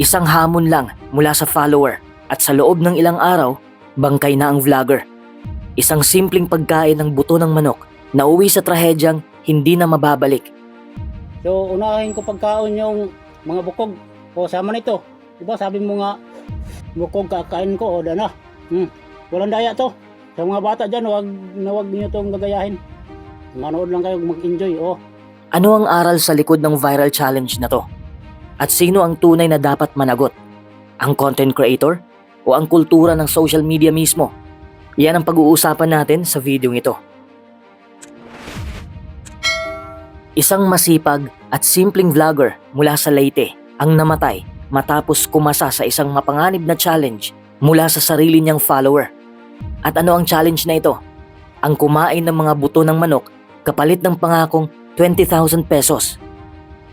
Isang hamon lang mula sa follower at sa loob ng ilang araw, bangkay na ang vlogger. Isang simpleng pagkain ng buto ng manok na uwi sa trahedyang hindi na mababalik. So, unahin ko pagkaon yung mga bukog. O, sama nito. Diba, sabi mo nga, bukog kakain ko, o na. Hmm. Walang daya to. Sa mga bata dyan, wag, na wag niyo itong gagayahin. Manood lang kayo, mag-enjoy. O, Ano ang aral sa likod ng viral challenge na to? At sino ang tunay na dapat managot? Ang content creator o ang kultura ng social media mismo? Yan ang pag-uusapan natin sa video ito. Isang masipag at simpleng vlogger mula sa Leyte ang namatay matapos kumasa sa isang mapanganib na challenge mula sa sarili niyang follower. At ano ang challenge na ito? Ang kumain ng mga buto ng manok kapalit ng pangakong 20,000 pesos.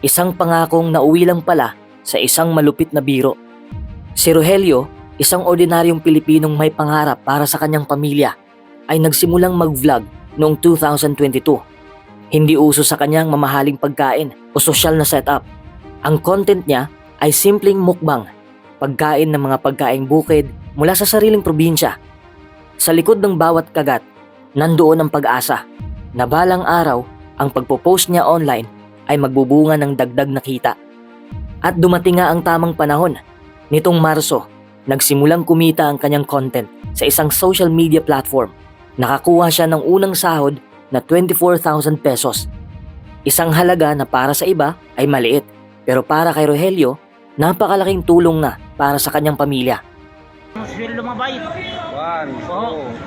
Isang pangakong nauwi lang pala sa isang malupit na biro. Si Rogelio, isang ordinaryong Pilipinong may pangarap para sa kanyang pamilya, ay nagsimulang mag-vlog noong 2022. Hindi uso sa kanyang mamahaling pagkain o sosyal na setup. Ang content niya ay simpleng mukbang, pagkain ng mga pagkaing bukid mula sa sariling probinsya. Sa likod ng bawat kagat, nandoon ang pag-asa na balang araw ang pagpo-post niya online ay magbubunga ng dagdag na kita. At dumating nga ang tamang panahon. Nitong Marso, nagsimulang kumita ang kanyang content sa isang social media platform. Nakakuha siya ng unang sahod na 24,000 pesos. Isang halaga na para sa iba ay maliit, pero para kay Rogelio, napakalaking tulong na para sa kanyang pamilya. Sweldo mabay. 1, 2, 3, 4,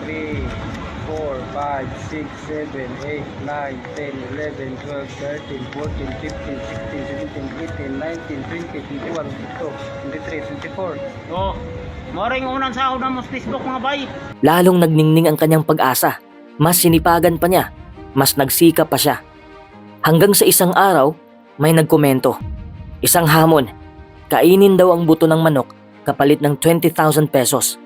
5, 6, 7, 8, 9, 10, 11, 12, 13, 14, 15, 16, 17, 18, 19, 20, 21, 22, 23, 24. O, maring unang sahod na mo sa Facebook mga bay. Lalong nagningning ang kanyang pag-asa. Mas sinipagan pa niya. Mas nagsika pa siya. Hanggang sa isang araw, may nagkomento. Isang hamon. Kainin daw ang buto ng manok kapalit ng 20,000 pesos.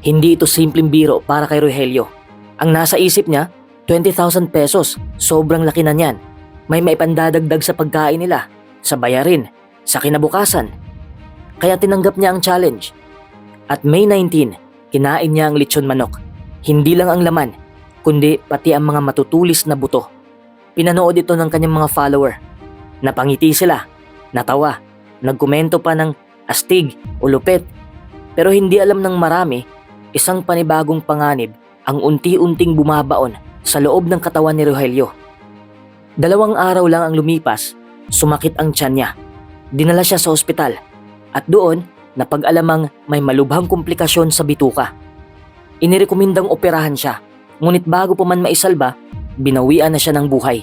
Hindi ito simpleng biro para kay Rogelio. Ang nasa isip niya, 20,000 pesos. Sobrang laki na niyan. May maipandadagdag sa pagkain nila, sa bayarin, sa kinabukasan. Kaya tinanggap niya ang challenge. At May 19, kinain niya ang lechon manok. Hindi lang ang laman, kundi pati ang mga matutulis na buto. Pinanood ito ng kanyang mga follower. Napangiti sila, natawa, nagkomento pa ng astig o lupet. Pero hindi alam ng marami, isang panibagong panganib ang unti-unting bumabaon sa loob ng katawan ni Rogelio. Dalawang araw lang ang lumipas, sumakit ang tiyan niya. Dinala siya sa ospital at doon napag-alamang may malubhang komplikasyon sa bituka. Inirekomendang operahan siya, ngunit bago pa man maisalba, binawian na siya ng buhay.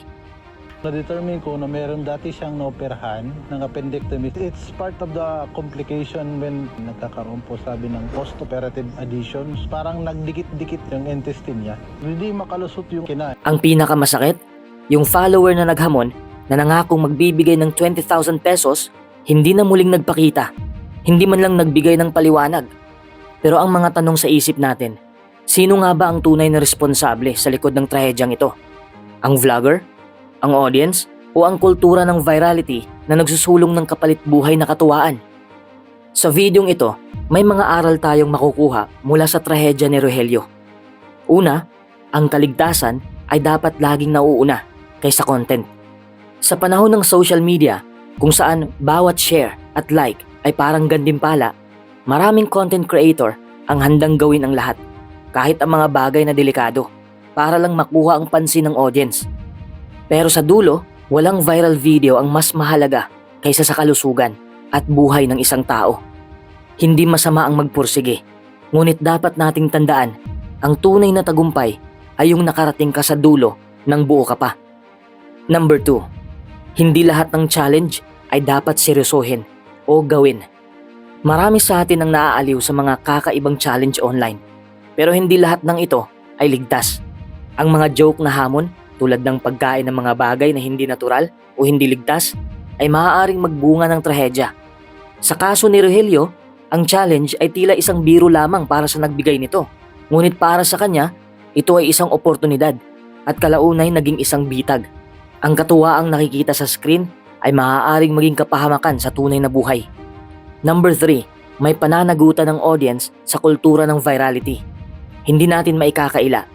Na-determine ko na meron dati siyang naoperahan ng appendectomy. It's part of the complication when nagkakaroon po sabi ng post-operative adhesions. Parang nagdikit-dikit yung intestine niya. Hindi makalusot yung kinain. Ang pinakamasakit, yung follower na naghamon na nangakong magbibigay ng 20,000 pesos, hindi na muling nagpakita. Hindi man lang nagbigay ng paliwanag. Pero ang mga tanong sa isip natin, sino nga ba ang tunay na responsable sa likod ng trahedyang ito? Ang vlogger? Ang audience? O ang kultura ng virality na nagsusulong ng kapalit buhay na katuwaan? Sa videong ito, may mga aral tayong makukuha mula sa trahedya ni Rogelio. Una, ang kaligtasan ay dapat laging nauuna kaysa content. Sa panahon ng social media, kung saan bawat share at like ay parang gandimpala, maraming content creator ang handang gawin ang lahat, kahit ang mga bagay na delikado, para lang makuha ang pansin ng audience. Pero sa dulo, walang viral video ang mas mahalaga kaysa sa kalusugan at buhay ng isang tao. Hindi masama ang magpursige, ngunit dapat nating tandaan, ang tunay na tagumpay ay yung nakarating ka sa dulo ng buo ka pa. Number 2. Hindi lahat ng challenge ay dapat seryosohin o gawin. Marami sa atin ang naaaliw sa mga kakaibang challenge online. Pero hindi lahat ng ito ay ligtas. Ang mga joke na hamon tulad ng pagkain ng mga bagay na hindi natural o hindi ligtas ay maaaring magbunga ng trahedya. Sa kaso ni Rogelio, ang challenge ay tila isang biro lamang para sa nagbigay nito. Ngunit para sa kanya, ito ay isang oportunidad at kalaunay naging isang bitag. Ang katuwaang nakikita sa screen ay maaaring maging kapahamakan sa tunay na buhay. Number 3, may pananagutan ng audience sa kultura ng virality. Hindi natin maikakaila.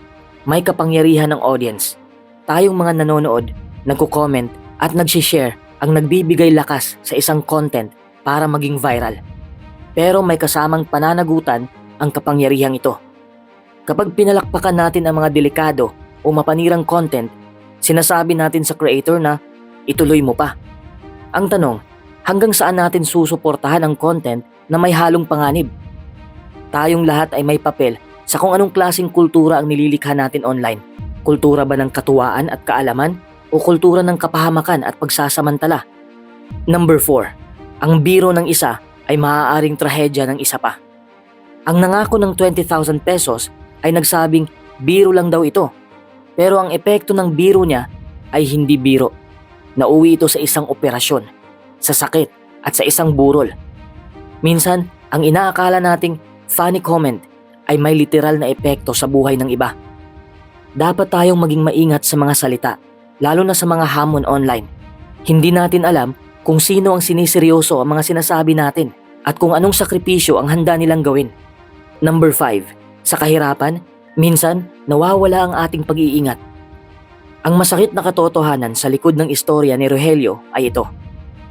May kapangyarihan ng audience. Tayong mga nanonood, nagko-comment at nagsishare ang nagbibigay lakas sa isang content para maging viral. Pero may kasamang pananagutan ang kapangyarihang ito. Kapag pinalakpakan natin ang mga delikado o mapanirang content, sinasabi natin sa creator na ituloy mo pa. Ang tanong, hanggang saan natin susuportahan ang content na may halong panganib? Tayong lahat ay may papel sa kung anong klasing kultura ang nililikha natin online. Kultura ba ng katuwaan at kaalaman o kultura ng kapahamakan at pagsasamantala? Number 4. Ang biro ng isa ay maaaring trahedya ng isa pa. Ang nangako ng 20,000 pesos ay nagsabing biro lang daw ito. Pero ang epekto ng biro niya ay hindi biro. Nauwi ito sa isang operasyon, sa sakit at sa isang burol. Minsan, ang inaakala nating funny comment ay may literal na epekto sa buhay ng iba. Dapat tayong maging maingat sa mga salita, lalo na sa mga hamon online. Hindi natin alam kung sino ang siniseryoso ang mga sinasabi natin at kung anong sakripisyo ang handa nilang gawin. Number 5. Sa kahirapan, minsan nawawala ang ating pag-iingat. Ang masakit na katotohanan sa likod ng istorya ni Rogelio ay ito.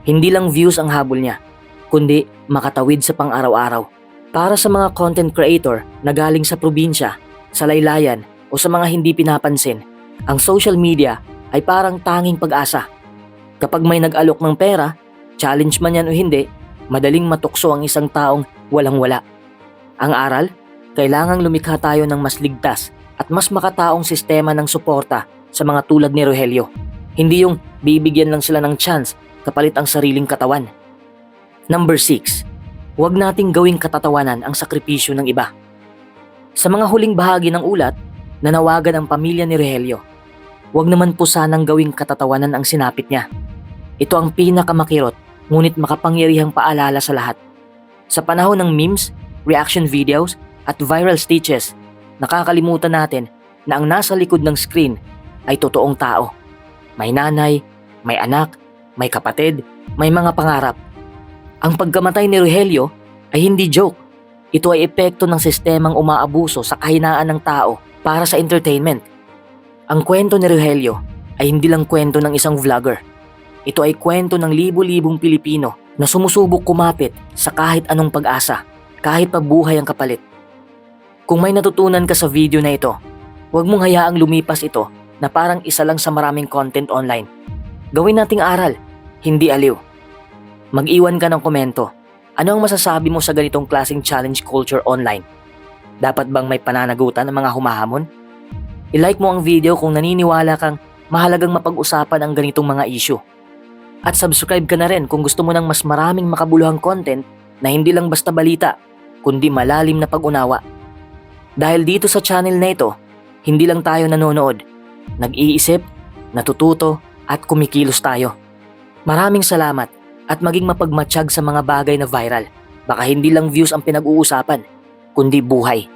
Hindi lang views ang habol niya, kundi makatawid sa pang-araw-araw. Para sa mga content creator na galing sa probinsya, sa laylayan o sa mga hindi pinapansin, ang social media ay parang tanging pag-asa. Kapag may nag-alok ng pera, challenge man yan o hindi, madaling matukso ang isang taong walang-wala. Ang aral, kailangang lumikha tayo ng mas ligtas at mas makataong sistema ng suporta sa mga tulad ni Rogelio. Hindi yung bibigyan lang sila ng chance kapalit ang sariling katawan. Number 6. Huwag nating gawing katatawanan ang sakripisyo ng iba. Sa mga huling bahagi ng ulat, nanawagan ang pamilya ni Rogelio. Huwag naman po sanang gawing katatawanan ang sinapit niya. Ito ang pinakamakirot ngunit makapangyarihang paalala sa lahat. Sa panahon ng memes, reaction videos at viral stitches, nakakalimutan natin na ang nasa likod ng screen ay totoong tao. May nanay, may anak, may kapatid, may mga pangarap. Ang pagkamatay ni Rogelio ay hindi joke. Ito ay epekto ng sistemang umaabuso sa kahinaan ng tao para sa entertainment. Ang kwento ni Rogelio ay hindi lang kwento ng isang vlogger. Ito ay kwento ng libo-libong Pilipino na sumusubok kumapit sa kahit anong pag-asa, kahit pa buhay ang kapalit. Kung may natutunan ka sa video na ito, huwag mong hayaang lumipas ito na parang isa lang sa maraming content online. Gawin nating aral, hindi aliw. Mag-iwan ka ng komento. Ano ang masasabi mo sa ganitong klaseng challenge culture online? Dapat bang may pananagutan ng mga humahamon? I-like mo ang video kung naniniwala kang mahalagang mapag-usapan ang ganitong mga issue. At subscribe ka na rin kung gusto mo ng mas maraming makabuluhang content na hindi lang basta balita, kundi malalim na pag-unawa. Dahil dito sa channel na ito, hindi lang tayo nanonood, nag-iisip, natututo at kumikilos tayo. Maraming salamat at maging mapagmatsyag sa mga bagay na viral. Baka hindi lang views ang pinag-uusapan, kundi buhay.